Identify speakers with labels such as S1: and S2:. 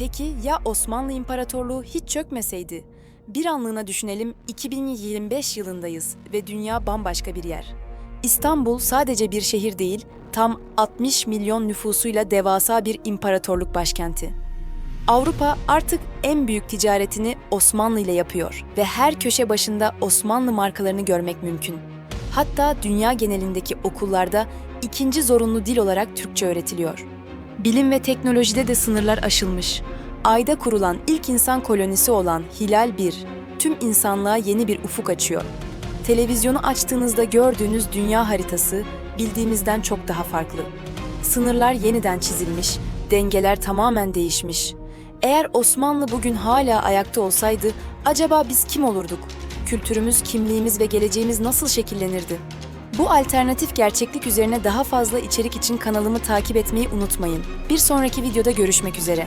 S1: Peki ya Osmanlı İmparatorluğu hiç çökmeseydi? Bir anlığına düşünelim 2025 yılındayız ve dünya bambaşka bir yer. İstanbul sadece bir şehir değil, tam 60 milyon nüfusuyla devasa bir imparatorluk başkenti. Avrupa artık en büyük ticaretini Osmanlı ile yapıyor ve her köşe başında Osmanlı markalarını görmek mümkün. Hatta dünya genelindeki okullarda ikinci zorunlu dil olarak Türkçe öğretiliyor. Bilim ve teknolojide de sınırlar aşılmış. Ayda kurulan ilk insan kolonisi olan Hilal 1, tüm insanlığa yeni bir ufuk açıyor. Televizyonu açtığınızda gördüğünüz dünya haritası bildiğimizden çok daha farklı. Sınırlar yeniden çizilmiş, dengeler tamamen değişmiş. Eğer Osmanlı bugün hala ayakta olsaydı acaba biz kim olurduk? Kültürümüz, kimliğimiz ve geleceğimiz nasıl şekillenirdi? Bu alternatif gerçeklik üzerine daha fazla içerik için kanalımı takip etmeyi unutmayın. Bir sonraki videoda görüşmek üzere.